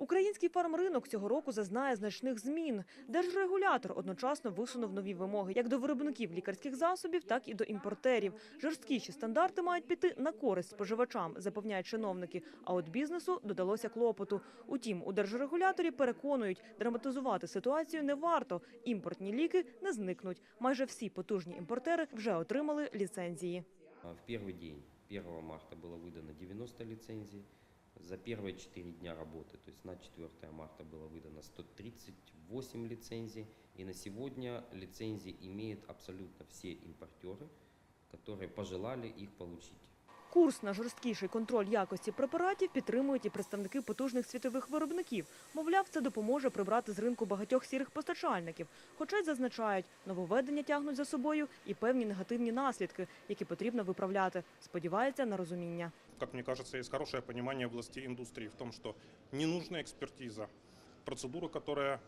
Український фармринок цього року зазнає значних змін. Держрегулятор одночасно висунув нові вимоги як до виробників лікарських засобів, так і до імпортерів. Жорсткіші стандарти мають піти на користь споживачам, запевняють чиновники. А от бізнесу додалося клопоту. Утім, у держрегуляторі переконують, драматизувати ситуацію не варто. Імпортні ліки не зникнуть. Майже всі потужні імпортери вже отримали ліцензії. А В первый день, 1 марта, было выдано 90 лицензий. За первые 4 дня работы, то есть на 4 марта было выдано 138 лицензий. И на сегодня лицензии имеют абсолютно все импортеры, которые пожелали их получить. Курс на жорсткіший контроль якості препаратів підтримують і представники потужних світових виробників. Мовляв, це допоможе прибрати з ринку багатьох сірих постачальників. Хоча й зазначають, нововведення тягнуть за собою і певні негативні наслідки, які потрібно виправляти. Сподіваються на розуміння. как мне кажется, есть хорошее понимание властей индустрии в том, что не нужна экспертиза, процедура, которая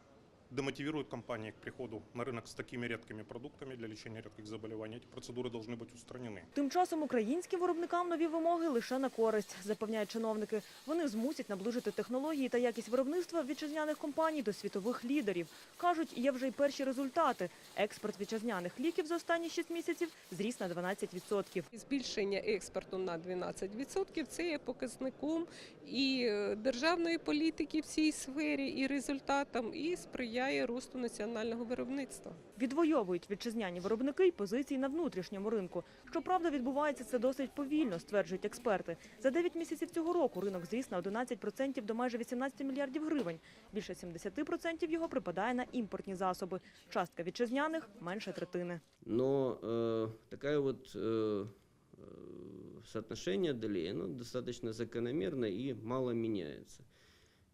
демотивирует компании к приходу на рынок с такими редкими продуктами для лечения редких заболеваний. Эти процедуры должны быть устранены. Тим часом українським виробникам нові вимоги лише на користь, запевняють чиновники. Вони змусять наближити технології та якість виробництва вітчизняних компаній до світових лідерів. Кажуть, є вже й перші результати. Експорт вітчизняних ліків за останні 6 місяців зріс на 12%. Збільшення експорту на 12% – це є показником і е, державної політики в цій сфері, і результатом, і сприяє росту національного виробництва. Відвоюють вітчизняні виробники й позиції на внутрішньому ринку. Щоправда, відбувається це досить повільно, стверджують експерти. За 9 місяців цього року ринок зріс на 11% до майже 18 мільярдів гривень. Більше 70% його припадає на імпортні засоби. Частка вітчизняних – менше третини. Но э, такая вот э, э, соотношение долей, оно достаточно закономерно и мало меняется.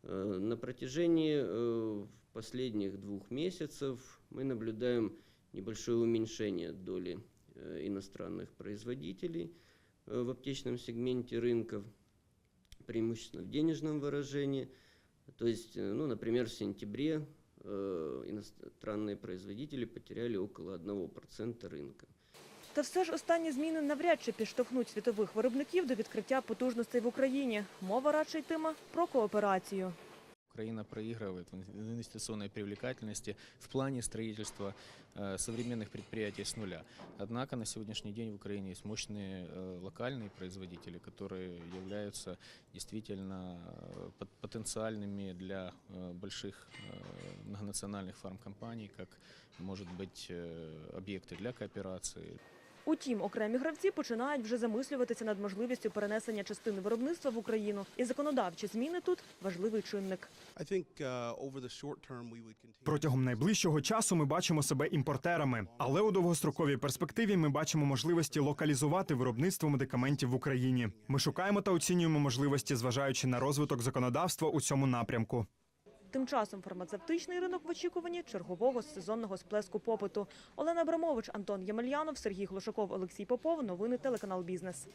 Э, на протяжении э, последних двух месяцев мы наблюдаем небольшое уменьшение доли э, иностранных производителей в аптечном сегменте рынков, преимущественно в денежном выражении. То есть, ну, например, в сентябре иностранные производители потеряли около 1% рынка. Та все ж останні зміни навряд чи підштовхнуть світових виробників до відкриття потужностей в Україні. Мова радше йтиме про кооперацію. Украина проигрывает в инвестиционной привлекательности в плане строительства э, современных предприятий с нуля. Однако на сегодняшний день в Украине есть мощные э, локальные производители, которые являются действительно э, пот- потенциальными для э, больших э, многонациональных фармкомпаний, как может быть э, объекты для кооперации, Утім, окремі гравці починають вже замислюватися над можливістю перенесення частини виробництва в Україну. І законодавчі зміни тут важливий чинник. Uh. Протягом найближчого часу ми бачимо себе імпортерами, але у довгостроковій перспективі ми бачимо можливості локалізувати виробництво медикаментів в Україні. Ми шукаємо та оцінюємо можливості, зважаючи на розвиток законодавства у цьому напрямку. Тим часом фармацевтичний ринок в очікуванні чергового сезонного сплеску попиту. Олена Абрамович, Антон Ямельянов, Сергій Глушаков, Олексій Попов. Новини телеканал Бізнес.